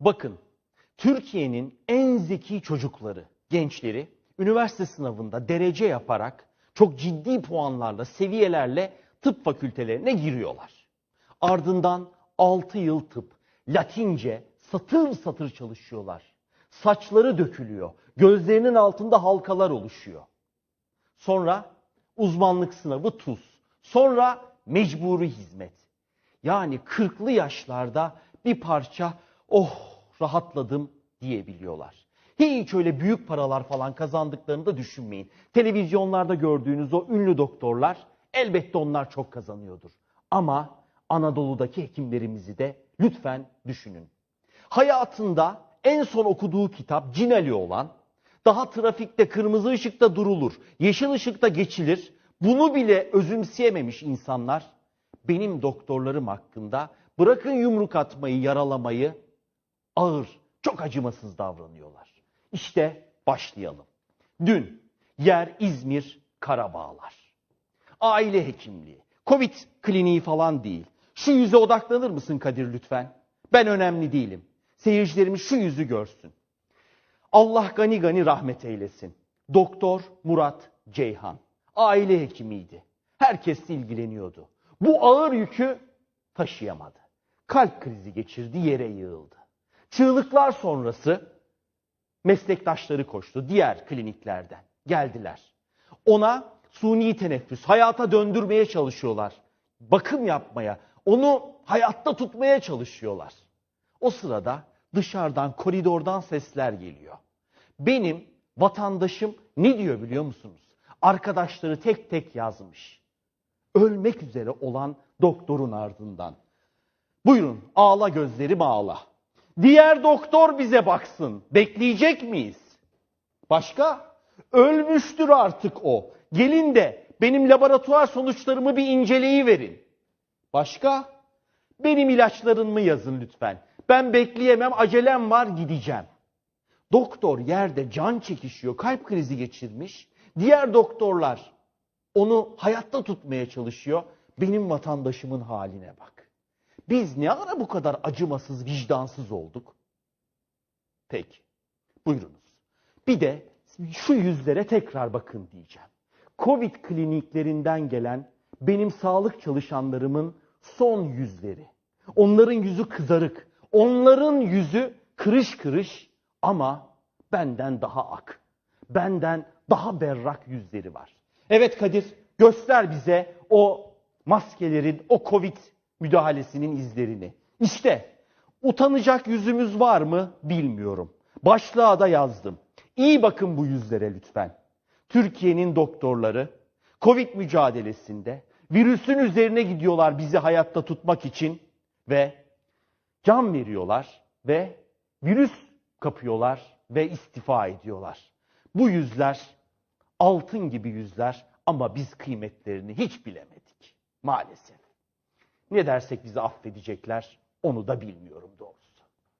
Bakın, Türkiye'nin en zeki çocukları, gençleri üniversite sınavında derece yaparak çok ciddi puanlarla, seviyelerle tıp fakültelerine giriyorlar. Ardından 6 yıl tıp, Latince satır satır çalışıyorlar. Saçları dökülüyor, gözlerinin altında halkalar oluşuyor. Sonra uzmanlık sınavı tuz. Sonra mecburi hizmet. Yani 40'lı yaşlarda bir parça oh rahatladım diyebiliyorlar. Hiç öyle büyük paralar falan kazandıklarını da düşünmeyin. Televizyonlarda gördüğünüz o ünlü doktorlar elbette onlar çok kazanıyordur. Ama Anadolu'daki hekimlerimizi de lütfen düşünün. Hayatında en son okuduğu kitap Cinali olan, daha trafikte kırmızı ışıkta durulur, yeşil ışıkta geçilir, bunu bile özümseyememiş insanlar benim doktorlarım hakkında bırakın yumruk atmayı, yaralamayı ağır, çok acımasız davranıyorlar. İşte başlayalım. Dün yer İzmir Karabağlar. Aile hekimliği, Covid kliniği falan değil. Şu yüze odaklanır mısın Kadir lütfen? Ben önemli değilim. Seyircilerimiz şu yüzü görsün. Allah gani gani rahmet eylesin. Doktor Murat Ceyhan. Aile hekimiydi. Herkes ilgileniyordu. Bu ağır yükü taşıyamadı. Kalp krizi geçirdi, yere yığıldı. Çığlıklar sonrası meslektaşları koştu diğer kliniklerden. Geldiler. Ona suni teneffüs, hayata döndürmeye çalışıyorlar. Bakım yapmaya, onu hayatta tutmaya çalışıyorlar. O sırada dışarıdan, koridordan sesler geliyor. Benim vatandaşım ne diyor biliyor musunuz? Arkadaşları tek tek yazmış. Ölmek üzere olan doktorun ardından. Buyurun ağla gözlerim ağla. Diğer doktor bize baksın. Bekleyecek miyiz? Başka? Ölmüştür artık o. Gelin de benim laboratuvar sonuçlarımı bir inceleyiverin. Başka? Benim ilaçlarımı yazın lütfen. Ben bekleyemem, acelem var, gideceğim. Doktor yerde can çekişiyor, kalp krizi geçirmiş. Diğer doktorlar onu hayatta tutmaya çalışıyor. Benim vatandaşımın haline bak. Biz ne ara bu kadar acımasız, vicdansız olduk? Peki. Buyurunuz. Bir de şu yüzlere tekrar bakın diyeceğim. Covid kliniklerinden gelen benim sağlık çalışanlarımın son yüzleri. Onların yüzü kızarık. Onların yüzü kırış kırış ama benden daha ak. Benden daha berrak yüzleri var. Evet Kadir göster bize o maskelerin, o Covid müdahalesinin izlerini. İşte utanacak yüzümüz var mı bilmiyorum. Başlığa da yazdım. İyi bakın bu yüzlere lütfen. Türkiye'nin doktorları Covid mücadelesinde virüsün üzerine gidiyorlar bizi hayatta tutmak için ve can veriyorlar ve virüs kapıyorlar ve istifa ediyorlar. Bu yüzler altın gibi yüzler ama biz kıymetlerini hiç bilemedik maalesef. Ne dersek bizi affedecekler onu da bilmiyorum doğrusu.